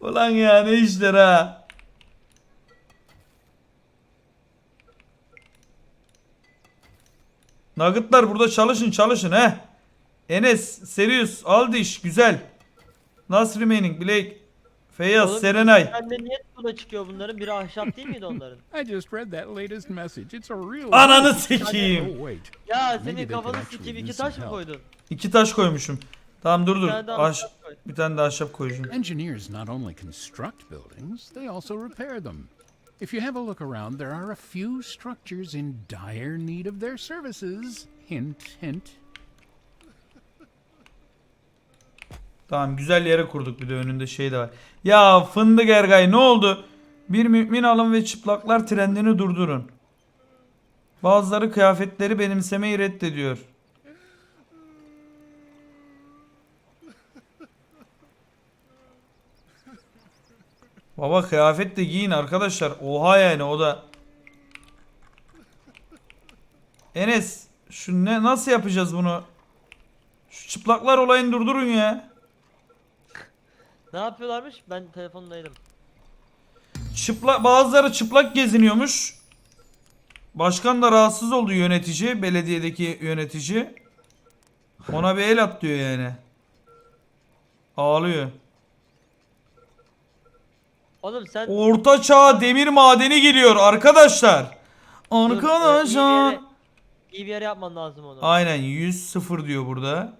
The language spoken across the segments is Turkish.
Ulan ya ne işler ha. Nuggetlar burada çalışın çalışın he. Enes, Serius, Aldiş güzel. Last Remaining, Blake, Feyyaz, Oğlum, Serenay. Bende niye tuğla çıkıyor bunların? Biri ahşap değil miydi onların? I just read that latest message. It's a real. Ananı Oh sikeyim. wait. Ya senin kafanı sikeyim iki taş mı koydun? İki taş koymuşum. Tamam dur dur. Ahş- bir tane de ahşap koyacağım. Engineers not only construct buildings, they also repair them. If you have a look around, there are a few structures in dire need of their services. Hint, hint. Tamam güzel yere kurduk bir de önünde şey de var. Ya fındık Ergay ne oldu? Bir mümin alın ve çıplaklar trendini durdurun. Bazıları kıyafetleri benimsemeyi reddediyor. Baba kıyafet de giyin arkadaşlar. Oha yani o da. Enes şu ne nasıl yapacağız bunu? Şu çıplaklar olayını durdurun ya. Ne yapıyorlarmış? Ben telefondaydım. Çıplak bazıları çıplak geziniyormuş. Başkan da rahatsız oldu yönetici, belediyedeki yönetici. Ona bir el at diyor yani. Ağlıyor. Oğlum sen Orta çağ demir madeni geliyor arkadaşlar. dur, iyi bir Arkadaşlar. yere- iyi bir yere yapman lazım onu. Aynen 100 0 diyor burada.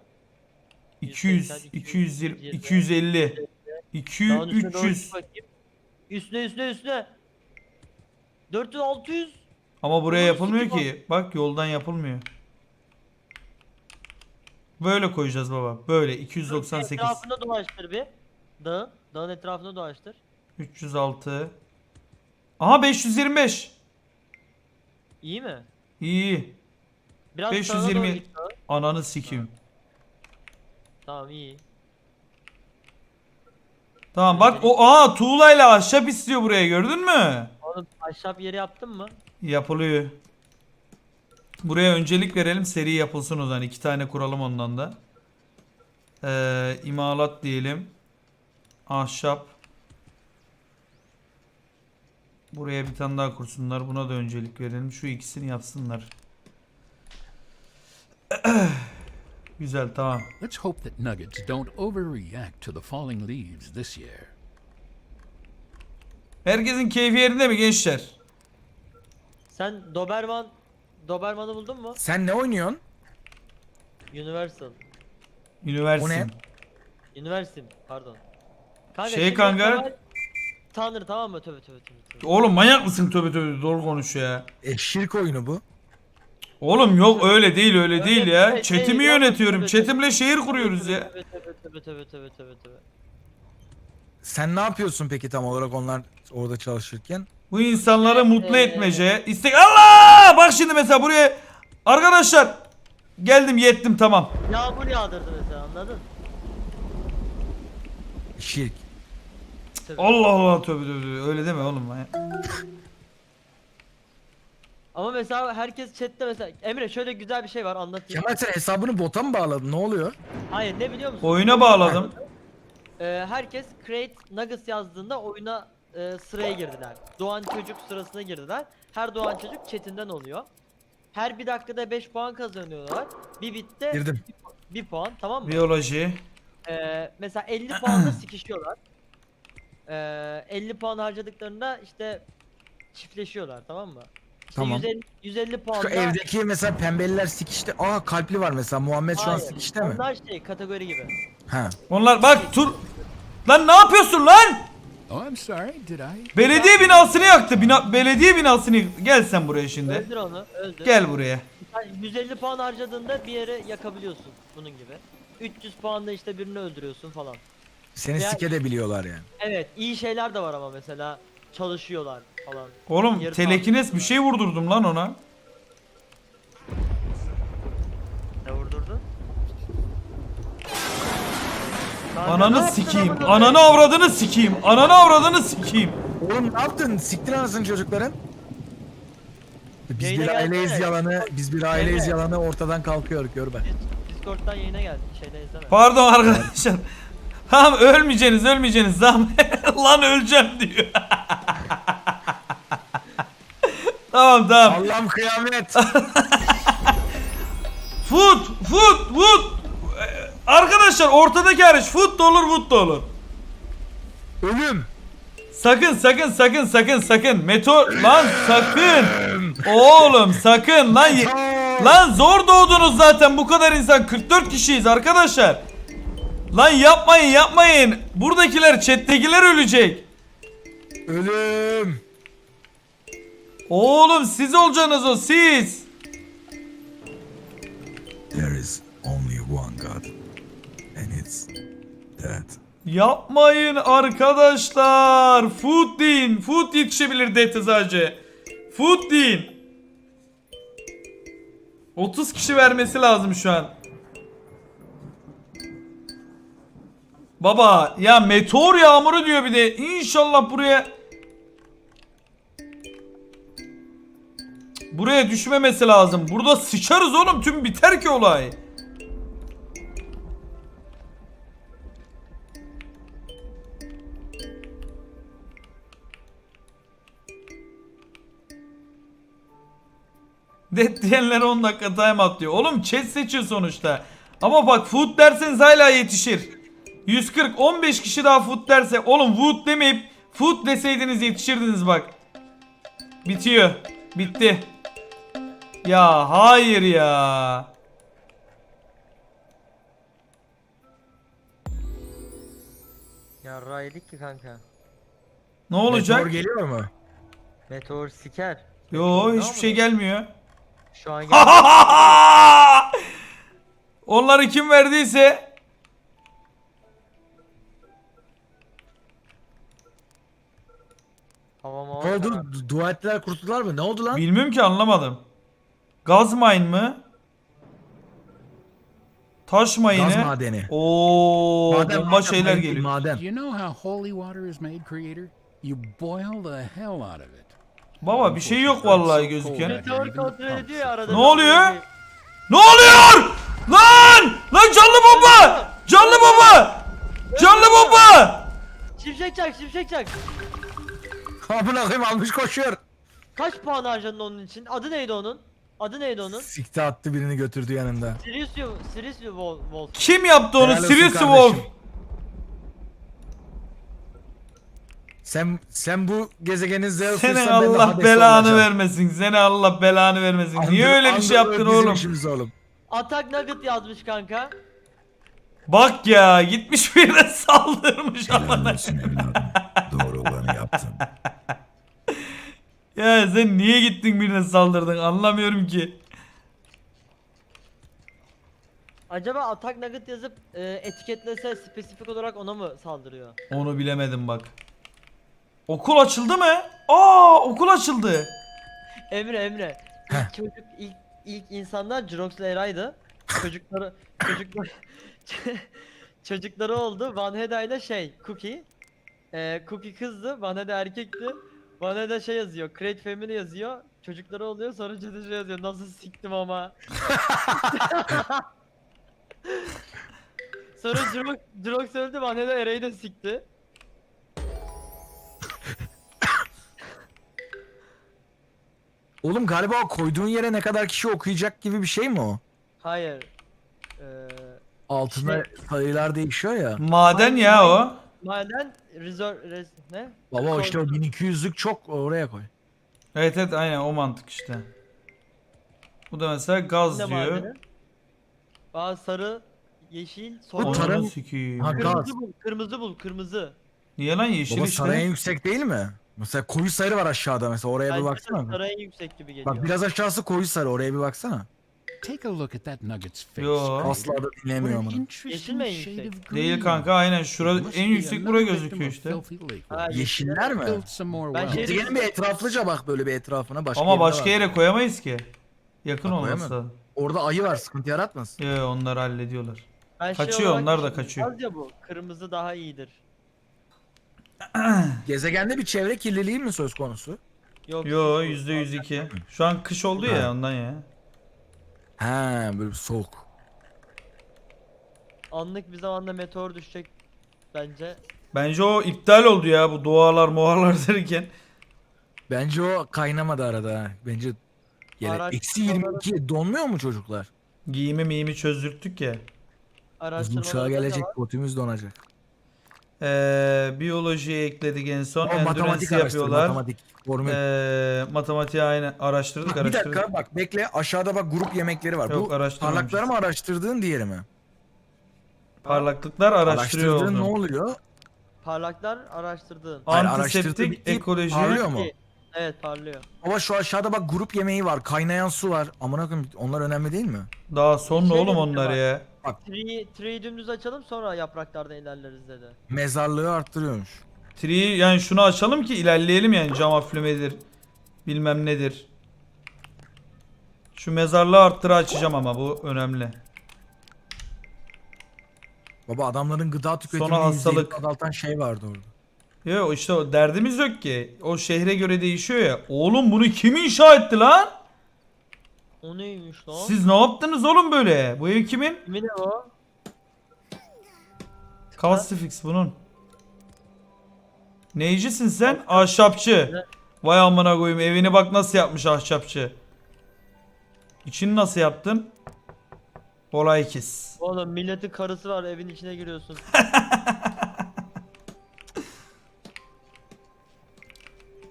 200 180, 220 220, 250 200 Daha üstüne doğru 300 çık bakayım. Üstüne üstüne üstüne. 400 600. Ama buraya yapılmıyor ki. Bak yoldan yapılmıyor. Böyle koyacağız baba. Böyle 298 Etrafında dolaştır bir. Dağın. Dağın etrafında dolaştır. 306 Aha 525 İyi mi? İyi. Biraz 520. sağa doğru git dağa. Ananı sikeyim. Tamam iyi. Tamam bak o aa tuğlayla ahşap istiyor buraya gördün mü? Oğlum ahşap yeri yaptın mı? Yapılıyor. Buraya öncelik verelim seri yapılsın o zaman. iki tane kuralım ondan da. Ee, imalat diyelim. Ahşap. Buraya bir tane daha kursunlar. Buna da öncelik verelim. Şu ikisini yapsınlar. Güzel tamam. Let's hope that nuggets don't overreact to the falling leaves this year. Herkesin keyfi yerinde mi gençler? Sen Doberman Doberman'ı buldun mu? Sen ne oynuyorsun? Universal. Üniversite. O ne? Universal pardon. Kanka, Şey şimdi kanka- Kemal Tanrı tamam mı? Tövbe tövbe tövbe. tövbe. Oğlum manyak mısın tövbe tövbe doğru konuş ya. E, şirk oyunu bu. Oğlum yok öyle değil öyle Öyle değil ya. şey Chatimi yönetiyorum. Chatimle şehir kuruyoruz ya. Tövbe tövbe tövbe tövbe tövbe tövbe tövbe. Sen ne yapıyorsun peki tam olarak onlar orada çalışırken? Bu insanları mutlu Ee, etmece. istek Allah! Bak şimdi mesela buraya arkadaşlar geldim yettim tamam. Yağmur yağdırdı mesela anladın? Şirk. Tövbe. Allah Allah tövbe tövbe tövbe. öyle deme oğlum. ya. Ama mesela herkes chatte mesela Emre şöyle güzel bir şey var anlatayım. Kemal sen hesabını bota mı bağladın? Ne oluyor? Hayır ne biliyor musun? Oyuna bağladım. Ee, herkes create nuggets yazdığında oyuna e, sıraya girdiler. Doğan çocuk sırasına girdiler. Her doğan çocuk chatinden oluyor. Her bir dakikada 5 puan kazanıyorlar. Bir bitte Girdim. 1 puan tamam mı? Biyoloji. Ee, mesela 50 puanla sikişiyorlar. Ee, 50 puan harcadıklarında işte çiftleşiyorlar tamam mı? İşte Tamam. 150, 150 Şu puanla evdeki mesela pembeliler sikişte. Aa kalpli var mesela. Muhammed şu an sikişte mi? Onlar şey kategori gibi. Ha. Onlar bak tur. Lan ne yapıyorsun lan? Oh, I'm sorry. Did I? Belediye binasını yaktı. Bina, belediye binasını yaktı. Gel sen buraya şimdi. Öldür onu, öldür. Gel buraya. Sen 150 puan harcadığında bir yere yakabiliyorsun bunun gibi. 300 puanla işte birini öldürüyorsun falan. Seni Ya- sike de biliyorlar yani. Evet, iyi şeyler de var ama mesela çalışıyorlar falan. Oğlum Yarı telekines bir şey vurdurdum lan ona. Ne vurdurdun? Kanka, ne Ananı yaptın sikeyim. amına Ananı koyayım? avradını sikeyim. Ananı avradını sikeyim. Oğlum ne yaptın? Siktir anasını çocukların. Biz Yayına bir aileyiz gelsene. yalanı, biz bir aileyiz Emre. yalanı ortadan kalkıyor gör ben. Dis- Discord'dan yayına geldi, şeyden izleme. Pardon arkadaşlar. Tamam ölmeyeceksiniz ölmeyeceksiniz. Tamam. Lan öleceğim diyor. tamam tamam. Allah'ım kıyamet. Foot, foot, foot. Ee, Arkadaşlar ortadaki hariç foot da olur, wood da olur. Ölüm. Sakın sakın sakın sakın sakın. Meteor lan sakın. Oğlum sakın lan. ye- Lan zor doğdunuz zaten bu kadar insan 44 kişiyiz arkadaşlar. Lan yapmayın yapmayın. Buradakiler chat'tekiler ölecek. Ölüm. Oğlum siz olacaksınız o siz. There is only one God, and it's that. Yapmayın arkadaşlar. Food deyin. Food yetişebilir dete sadece. Food deyin. 30 kişi vermesi lazım şu an. Baba ya meteor yağmuru diyor bir de. İnşallah buraya Buraya düşmemesi lazım. Burada sıçarız oğlum. Tüm biter ki olay. Dead diyenlere 10 dakika time at diyor. Oğlum chat seçiyor sonuçta. Ama bak food derseniz hala yetişir. 140 15 kişi daha food derse oğlum wood demeyip food deseydiniz yetişirdiniz bak. Bitiyor. Bitti. Ya hayır ya. Ya raydik ki kanka. Ne olacak? Meteor geliyor mu? Meteor siker. Yo hiçbir şey gelmiyor. Şu an gel. Onları kim verdiyse Tamam Ne ama. oldu? Du- Dua ettiler kurtuldular mı? Ne oldu lan? bilmiyorum ki anlamadım. Gaz mine mı? Taş mayını. Gaz madeni. Oo Maden, bomba maden, şeyler maden, geliyor. Maden. Do you know how holy water is made, Creator? You boil the hell out of it. Baba bir şey yok vallahi gözüken. Meteor kontrol ediyor ya arada. Ne oluyor? Ne oluyor? Lan! Lan canlı bomba! Canlı bomba! Canlı bomba! Şimşek çak şimşek çak. Amına koyayım almış koşuyor. Kaç puan harcadın onun için? Adı neydi onun? Adı neydi onun? Sikti attı birini götürdü yanında. Sirius Sirius Wolf. Kim yaptı onu? Helal olsun Sirius kardeşim. Wolf. Sen sen bu gezegenin Zeus'uysan Seni ben de Allah Hades'i belanı olacağım. vermesin. Seni Allah belanı vermesin. Niye Under- öyle bir şey Underworld yaptın bizim oğlum? işimiz oğlum. Attack Nugget yazmış kanka. Bak ya gitmiş birine saldırmış Helal amına. olsun evladım. Doğru olanı yaptın. Ya sen niye gittin birine saldırdın anlamıyorum ki. Acaba Attack Nugget yazıp e, etiketlese spesifik olarak ona mı saldırıyor? Onu bilemedim bak. Okul açıldı mı? Aa okul açıldı. Emre Emre. İlk çocuk ilk ilk insanlar Jirox'la Eray'dı. Çocukları çocuklar çocukları oldu. Van Heda ile şey Cookie. Ee, Cookie kızdı. Van Heda erkekti. Van Heda şey yazıyor. Create Family yazıyor. Çocukları oluyor. Sonra şey yazıyor. Nasıl siktim ama. Sonra Jirox, Jirox öldü. Van Heda Eray'ı da sikti. Oğlum galiba o koyduğun yere ne kadar kişi okuyacak gibi bir şey mi o? Hayır. Ee, Altında Şey- sayılar değişiyor ya. Maden ya o. maden Resort res, ne? Baba işte o 1200'lük çok oraya koy. Evet evet aynen o mantık işte. Bu da mesela gaz Ne diyor. madeni? Aa sarı, yeşil, Bu sonra tarım- Ananı sikeyim. Ha, gaz. kırmızı bul, kırmızı bul, kırmızı. Niye lan yeşil Baba işte? saray en yüksek değil mi? Mesela koyu sarı var aşağıda mesela oraya bir Bence de baksana. sarı en yüksek gibi geliyor. Bak biraz aşağısı koyu sarı oraya bir baksana. Take a look at that nugget's face. Yo. Asla da yüksek? of Değil green. kanka aynen şura Must en yüksek buraya gözüküyor işte. Ha, Yeşiller mi? Build some more Ben şey- Gezegenin bir etraflıca bak böyle bir etrafına başka Ama yerine başka bak. yere koyamayız ki. Yakın Ha, olması koyamam. lazım. Orada ayı var sıkıntı yaratmasın. Yo, onları hallediyorlar. Ben şey kaçıyor, olarak onlar da düşündüm, kaçıyor. az Ya bu kırmızı daha iyidir. Gezegende bir çevre kirliliği mi söz konusu? Yok. Yo yüzde yüz iki. Şu an kış oldu ya ondan ya. He böyle bir soğuk. Anlık bir zamanda meteor düşecek bence. Bence o iptal oldu ya bu dualar muharlar derken. Bence o kaynamadı arada ha. Bence yani Araç- eksi 22 donmuyor mu çocuklar? Giyimi miyimi çözdürttük ya. Biz Araştırmalarda uçağa da gelecek var. botümüz donacak. Ee, biyolojiye ekledik en son. O matematik Endurance araştır yapıyorlar. matematik. Formül. Ee, matematiği aynı araştırdık Bak, bir araştırdık. dakika bak bekle aşağıda bak grup yemekleri var. Yok, Bu araştırmamışız. parlakları mı araştırdığın diğeri mi? Parlaklıklar araştırıyor Araştırdığın ne oldum. oluyor? Parlaklar araştırdığın. Hayır, araştırdığı Antiseptik, bitti, ekoloji. parlıyor mu? Evet parlıyor. Baba şu aşağıda bak grup yemeği var. Kaynayan su var. Amına koyayım onlar önemli değil mi? Daha sonra Şey oğlum demişti onlar bak. ya. Tree'yi tree'yi dümdüz açalım sonra yapraklardan ilerleriz dedi. Mezarlığı arttırıyormuş. Tree yani şunu açalım ki ilerleyelim yani cam aflümedir. Bilmem nedir. Şu mezarlığı arttıra açacağım ama bu önemli. Baba adamların gıda tüketimini Sonra hastalık. %50 azaltan şey vardı orada. Yok işte o derdimiz yok ki. O şehre göre değişiyor ya. Oğlum bunu kim inşa etti lan? O neymiş lan? Siz ne yaptınız oğlum böyle? Bu ev kimin? Kimin evi o? Calcifix bunun. Neycisin sen? Ahşapçı. Vay amına koyayım evini bak nasıl yapmış ahşapçı. İçini nasıl yaptın? Olay kiss. Oğlum milletin karısı var evin içine giriyorsun.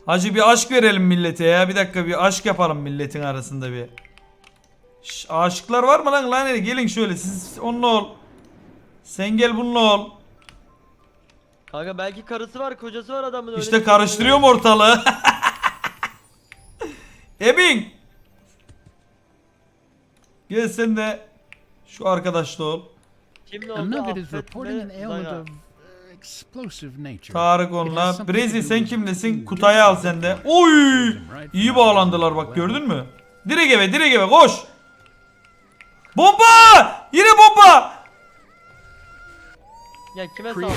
Hacı bir aşk verelim millete ya. Bir dakika bir aşk yapalım milletin arasında bir. Şş, aşıklar var mı lan lan? Gelin şöyle siz onunla ol. Sen gel bununla ol. Kanka belki karısı var kocası var adamın öyle İşte bir- karıştırıyorum ortalığı. Ebin. Gel sen de şu arkadaşla ol. Oldu? is reporting an ailment of uh, explosive nature. Tarık onunla. something to Brezi do sen kimlesin? Kutayı al sen de. Oy! İyi bağlandılar bak gördün mü? Direk eve direk eve koş. Bomba! Yine bomba! Ya kime Create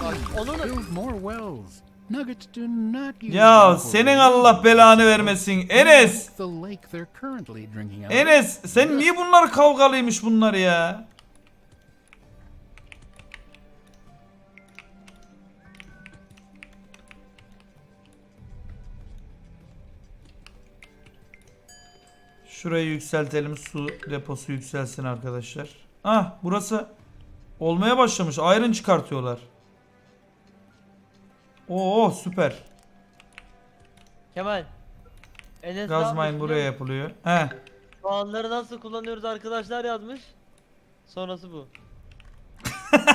saldırdın? Onun Build more wells. Nuggets do not use Ya senin. Allah belanı vermesin. Enes! Enes sen niye bunlar kavgalıymış bunlar ya? Şurayı yükseltelim. Su deposu yükselsin arkadaşlar. Ah burası olmaya başlamış. Iron çıkartıyorlar. Oo süper. Kemal. Enes ne Gaz mine buraya yapılıyor. He. Puanları nasıl kullanıyoruz arkadaşlar yazmış. Sonrası bu.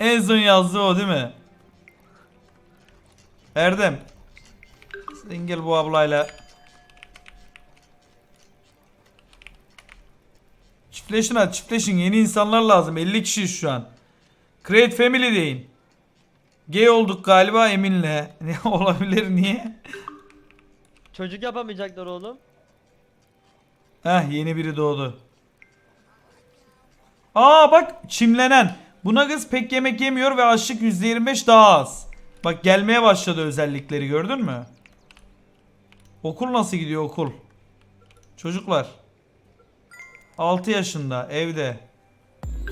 En son yazdığı o değil mi? Erdem. Sen gel bu ablayla. Çiftleşin hadi çiftleşin. Yeni insanlar lazım. 50 kişiyiz şu an. Create family deyin. Gay olduk galiba Emin'le. Ne olabilir niye? Çocuk yapamayacaklar oğlum. Heh yeni biri doğdu. Aa bak çimlenen. Buna kız pek yemek yemiyor ve açlık %25 daha az. Bak gelmeye başladı özellikleri gördün mü? Okul nasıl gidiyor okul? Çocuklar. 6 yaşında evde.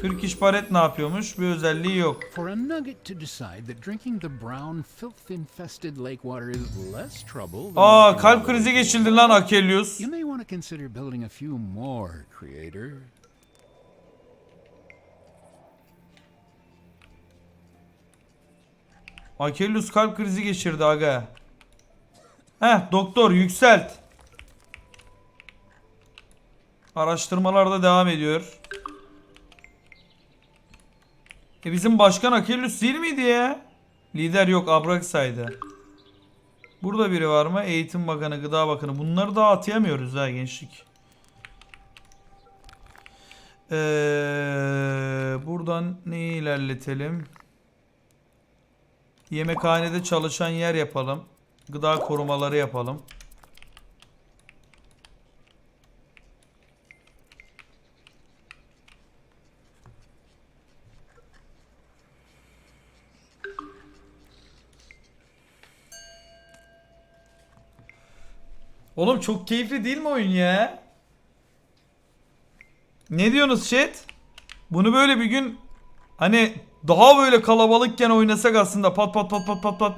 Türk İş Paret ne yapıyormuş? Bir özelliği yok. For a nugget to decide that drinking the brown, filth-infested lake water is less trouble Aa kalp krizi geçirdi lan Akelius. You may want to consider building a few more, creator. Akelius kalp krizi geçirdi aga. Heh doktor yükselt. Araştırmalar da devam ediyor. E bizim başkan Akelius değil miydi ya? Lider yok Abraxa'ydı. Burada biri var mı? Eğitim Bakanı, Gıda Bakanı. Bunları daha atayamıyoruz ha gençlik. Ee, buradan neyi ilerletelim? Yemekhanede çalışan yer yapalım. Gıda korumaları yapalım. Oğlum çok keyifli değil mi oyun ya? Ne diyorsunuz chat? Bunu böyle bir gün hani Daha böyle kalabalıkken oynasak aslında pat pat pat pat pat pat.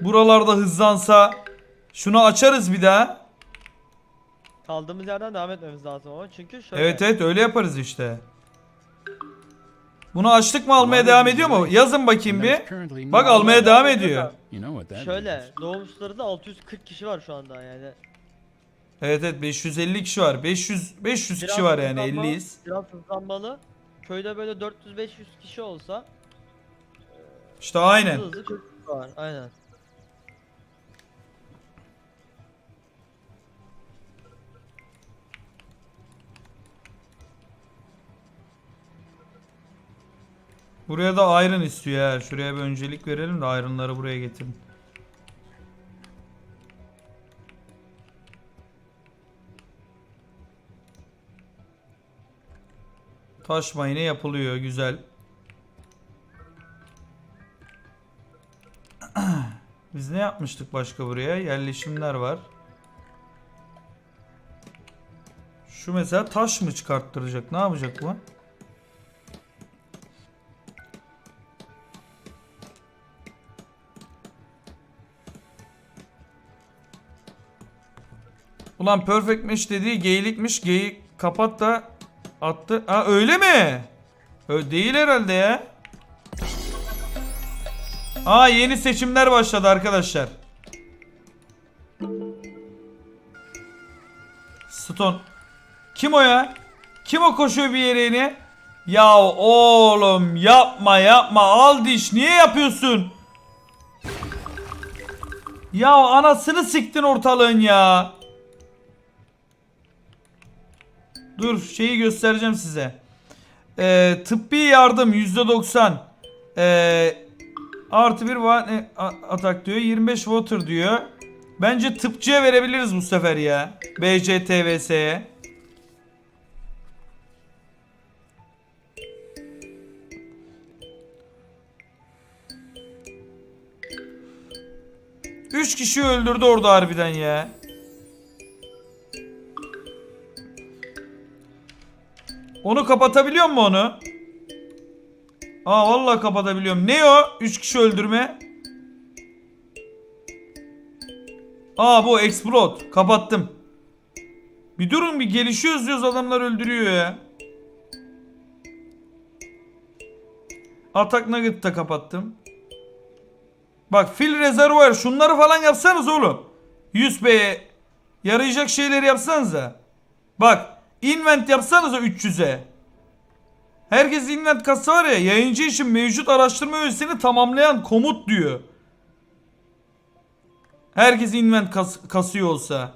Buralarda hızlansa. Şunu açarız bir daha. Kaldığımız yerden devam etmemiz lazım ama çünkü şöyle. Evet evet öyle yaparız işte. Bunu açtık mı almaya devam ediyor mu? Yazın bakayım bir. Bak almaya devam ediyor. Şöyle means. doğmuşlarında 640 kişi var şu anda yani. Evet evet 550 kişi var. 500 500 kişi var yani hızlanma- 50'yiz. Biraz hızlanmalı. Köyde böyle 400-500 kişi olsa İşte aynen. hızlı hızlı çocuk var. Aynen. Buraya da iron istiyor ya. Şuraya bir öncelik verelim de iron'ları buraya getirin. Taş mayını yapılıyor. Güzel. Biz ne yapmıştık başka buraya? Yerleşimler var. Şu mesela taş mı çıkarttıracak? Ne yapacak bu? Ulan perfect match dediği geylikmiş. Geyik kapat da attı. Ha öyle mi? Öyle değil herhalde ya. Aa yeni seçimler başladı arkadaşlar. Stone. Kim o ya? Kim o koşuyor bir yere yine? Ya oğlum yapma yapma al diş niye yapıyorsun? Ya anasını siktin ortalığın ya. Dur şeyi göstereceğim size. Ee, tıbbi yardım %90. Ee, artı bir e, atak diyor. 25 water diyor. Bence tıpçıya verebiliriz bu sefer ya. BCTVS'ye. Üç kişi öldürdü orada harbiden ya. Onu kapatabiliyor mu onu? Aa vallahi kapatabiliyorum. Ne o? 3 kişi öldürme. Aa bu explode. Kapattım. Bir durun bir gelişiyoruz diyoruz adamlar öldürüyor ya. Atak Nugget da kapattım. Bak fil rezervuar şunları falan yapsanız oğlum. 100 B'ye yarayacak şeyleri yapsanız da. Bak invent yapsanız 300'e. Herkes invent kası var ya yayıncı için mevcut araştırma öğesini tamamlayan komut diyor. Herkes invent kas- kasıyor olsa.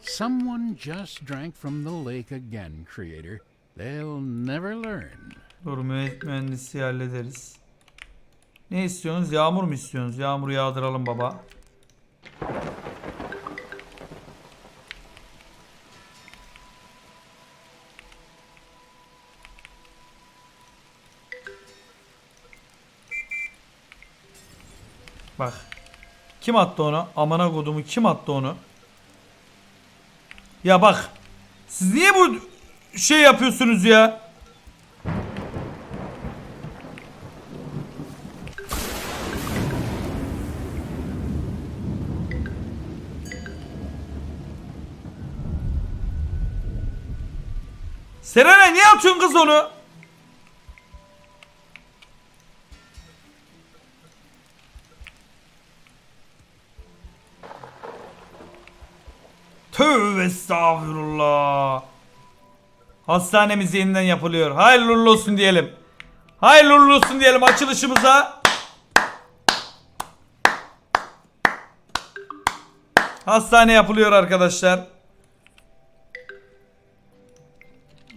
Someone just drank from the lake again, creator. They'll never learn. Dur mühe- mühendisi hallederiz. Ne istiyorsunuz? Yağmur mu istiyorsunuz? Yağmur yağdıralım baba. Bak. Kim attı onu? Amına kodumu kim attı onu? Ya bak. Siz niye bu şey yapıyorsunuz ya? Serena niye atıyorsun kız onu? Tövbe estağfurullah. Hastanemiz yeniden yapılıyor. Hayırlı olsun diyelim. Hayırlı olsun diyelim açılışımıza. Hastane yapılıyor arkadaşlar.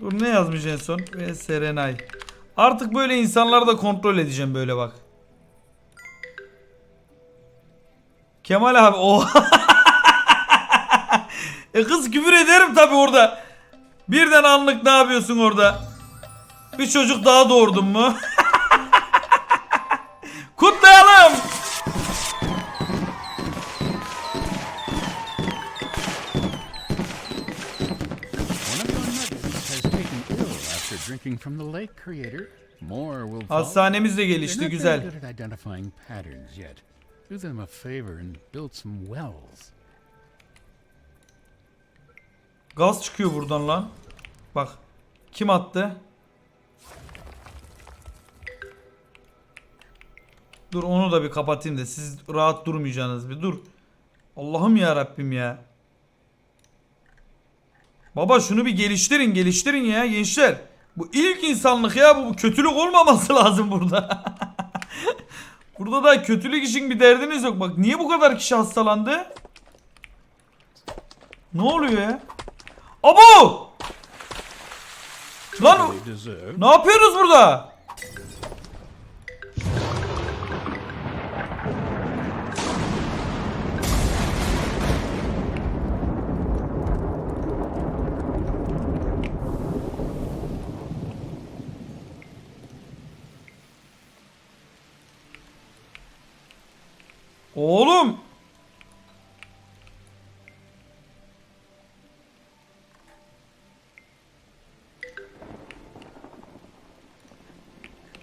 Dur ne yazmış en son? Ve Serenay. Artık böyle insanları da kontrol edeceğim böyle bak. Kemal abi o. e kız küfür ederim tabi orada. Birden anlık ne yapıyorsun orada? Bir çocuk daha doğurdun mu? from the lake, Creator. More will follow. Hastanemiz de gelişti not very güzel. good at identifying patterns yet. Do them a favor and build some wells. Gaz çıkıyor buradan lan. Bak. Kim attı? Dur onu da bir kapatayım da siz rahat durmayacaksınız bir dur. Allah'ım ya Rabbim ya. Baba şunu bir geliştirin geliştirin ya gençler. Bu ilk insanlık ya bu, bu kötülük olmaması lazım burada. burada da kötülük için bir derdiniz yok. Bak niye bu kadar kişi hastalandı? Ne oluyor ya? Abo! Lan ne yapıyorsunuz burada?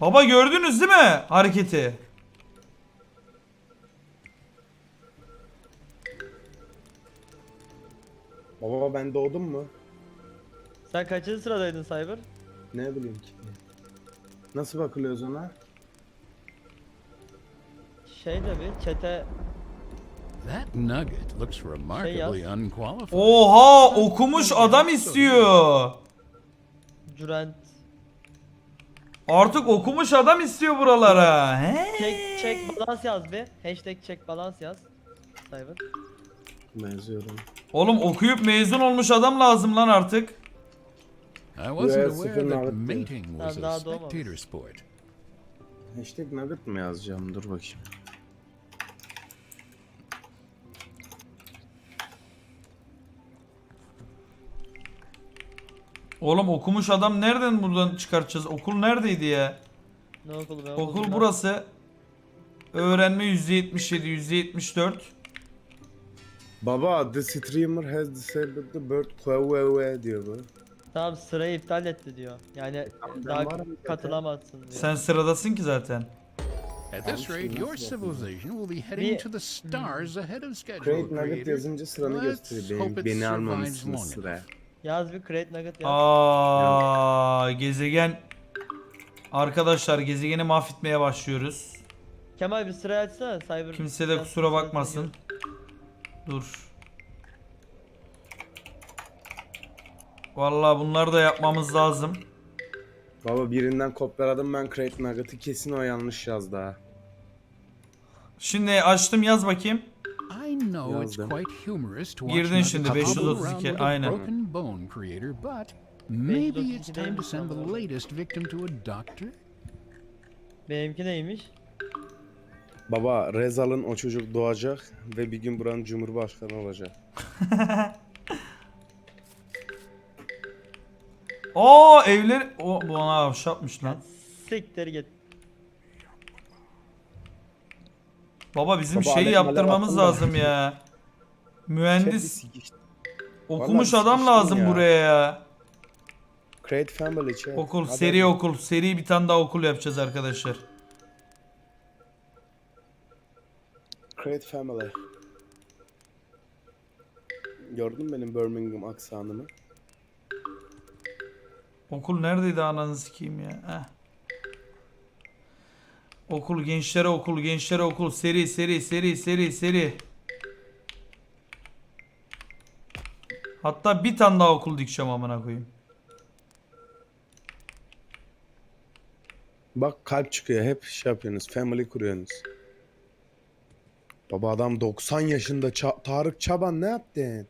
Baba gördünüz değil mi hareketi? Baba ben doğdum mu? Sen kaçıncı sıradaydın Cyber? Ne bileyim ki. Nasıl bakılıyoruz ona? Şey de bir çete That nugget looks remarkably unqualified. Oha okumuş adam istiyor. Durant Artık okumuş adam istiyor buralara. He? check check balans yaz bir. Hashtag check balans yaz. Cyber. Benziyorum. Oğlum okuyup mezun olmuş adam lazım lan artık. I wasn't aware sıfır that mating was a doğmamış. spectator sport. Hashtag nugget mı yazacağım? Dur bakayım. Oğlum okumuş adam nereden buradan çıkartacağız? Okul neredeydi ya? Ne okulu ben Okul lan. burası. Öğrenme %77, %74. Baba the streamer has disabled the bird QWW diyor bu. Tamam sırayı iptal etti diyor. Yani ben daha katılamazsın diyor. Sen sıradasın ki zaten. At this rate, your civilization will be heading to the stars ahead of schedule. Create nugget Creator. yazınca sıranı Let's gösteriyor. hope Beni, it beni survives almamışsınız long sıraya. Yaz bir create nugget yaz. Aa gezegen. Arkadaşlar gezegeni mahvetmeye başlıyoruz. Kemal bir sırayı açsana Cyber. Kimse de kusura bakmasın. Dur. Vallahi bunları da yapmamız lazım. Baba birinden kopyaladım ben create nugget'ı kesin o yanlış yazdı ha. Şimdi açtım yaz bakayım. I know it's quite humorous to watch Girdin şimdi, hobble 532, around with a aynen. broken bone creator, but maybe it's 532 time to send the latest victim to a doctor. Benimki neymiş? Baba Rezal'ın o çocuk doğacak ve bir gün buranın cumhurbaşkanı olacak. Aa evler o bu ona avşapmış lan. Siktir git. Baba bizim Baba, şeyi alev yaptırmamız lazım ya. Mühendis Chat bir sikiş- okumuş Vallahi adam sıkıştım lazım ya. buraya ya. Create family chat. Okul Hadi seri hadi. okul seri bir tane daha okul yapacağız arkadaşlar. Create family. Gördün mü benim Birmingham aksanımı? Okul neredeydi ananı sikeyim ya. Heh. Okul gençlere okul gençlere okul seri seri seri seri seri. Hatta bir tane daha okul dikeceğim amına koyayım. Bak kalp çıkıyor hep şey yapıyorsunuz. Family kuruyorsunuz. Baba adam 90 yaşında Ça- Tarık Çaban ne yaptın?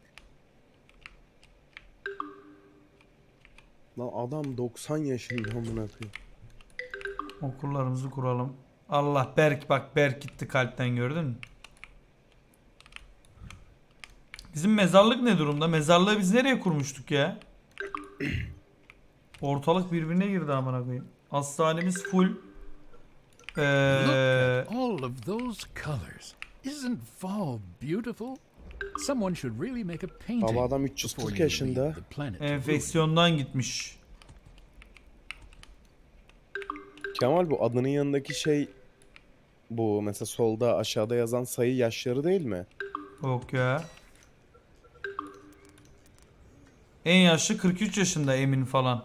Lan adam 90 yaşında amına koyayım. Okullarımızı kuralım. Allah Berk bak Berk gitti kalpten gördün mü? Bizim mezarlık ne durumda? Mezarlığı biz nereye kurmuştuk ya? Ortalık birbirine girdi amına koyayım. Hastanemiz full. Ee, all of those colors. Isn't fall beautiful? Someone should really make a painting Baba adam before 340 you leave yaşında. enfeksiyondan gitmiş. Kemal bu adının yanındaki şey bu mesela solda aşağıda yazan sayı yaşları değil mi? Yok ya. En yaşlı 43 yaşında Emin falan.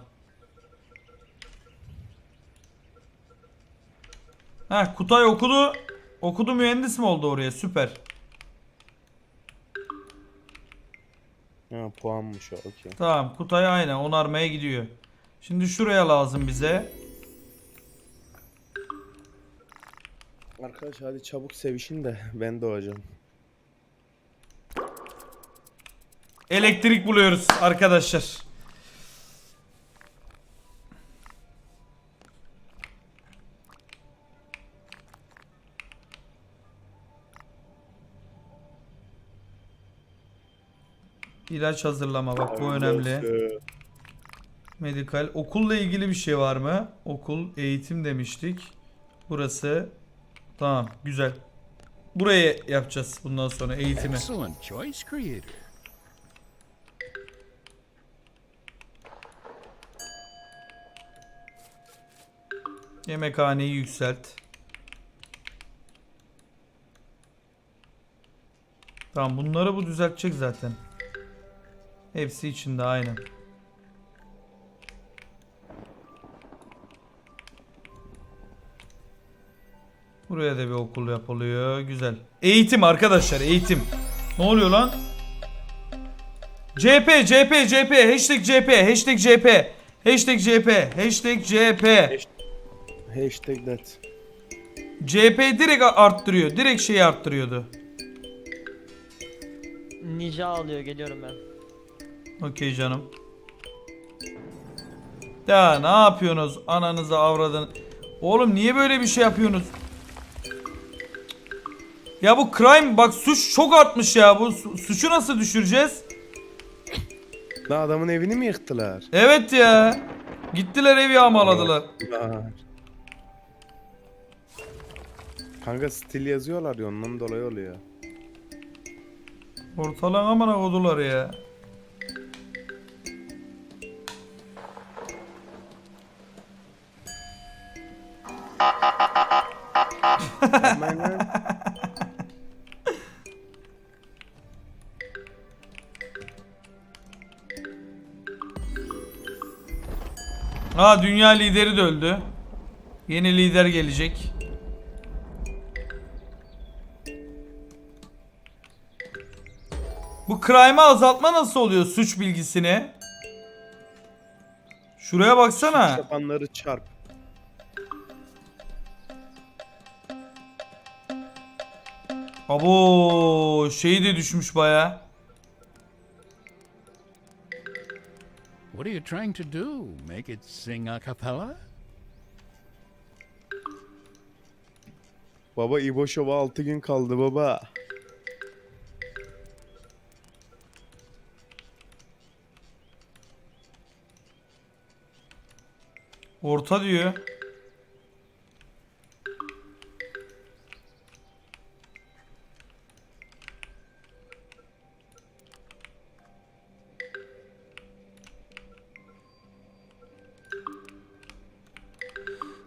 Heh Kutay okudu. Okudu mühendis mi oldu oraya? Süper. Ha puanmış o okey. Tamam Kutay aynen onarmaya gidiyor. Şimdi şuraya lazım bize. Arkadaş hadi çabuk sevişin de ben doğacağım. Elektrik buluyoruz arkadaşlar. İlaç hazırlama bak bu önemli. Medikal. Okulla ilgili bir şey var mı? Okul, eğitim demiştik. Burası. Tamam, güzel. Buraya yapacağız bundan sonra eğitimi. Yemekhaneyi yükselt. Tamam bunları bu düzeltecek zaten. Hepsi içinde aynen. Buraya da bir okul yapılıyor. Güzel. Eğitim arkadaşlar eğitim. Ne oluyor lan? CP CP CP hashtag CP hashtag CP hashtag CP hashtag CP Hashtag that. CP direkt arttırıyor. Direkt şeyi arttırıyordu. Ninja alıyor geliyorum ben. Okey canım. Ya ne yapıyorsunuz? Ananızı avradın. Oğlum niye böyle bir şey yapıyorsunuz? Ya bu crime bak suç çok artmış ya. Bu su- suçu nasıl düşüreceğiz? Lan adamın evini mi yıktılar? Evet ya. Gittiler evi yağmaladılar. Lan. Kanka stil yazıyorlar ya ondan dolayı oluyor. Ortalığın amına kodular ya. Aa dünya lideri de öldü. Yeni lider gelecek. Bu crime'ı azaltma nasıl oluyor suç bilgisini? Şuraya baksana. Yapanları çarp. Abo şeyi de düşmüş baya. What are you trying to do? Make it sing a cappella? Baba İbo Show'a 6 gün kaldı baba. Orta diyor.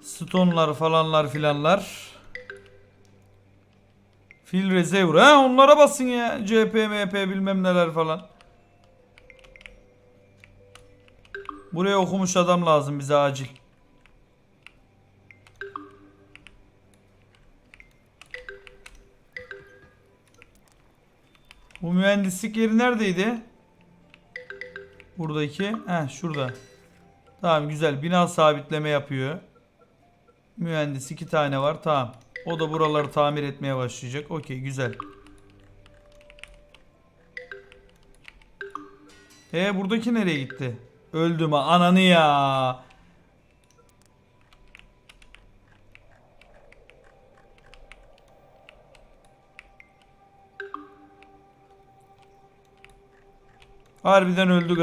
Stone'lar falanlar filanlar. Fil Reservoir. Ha onlara basın ya. CP, MP bilmem neler falan. Buraya okumuş adam lazım bize acil. Bu mühendislik yeri neredeydi? Buradaki. Heh şurada. Tamam güzel. Bina sabitleme yapıyor. Mühendis iki tane var. Tamam. O da buraları tamir etmeye başlayacak. Okey güzel. E buradaki nereye gitti? Öldü mü? Ananı ya. Harbiden öldü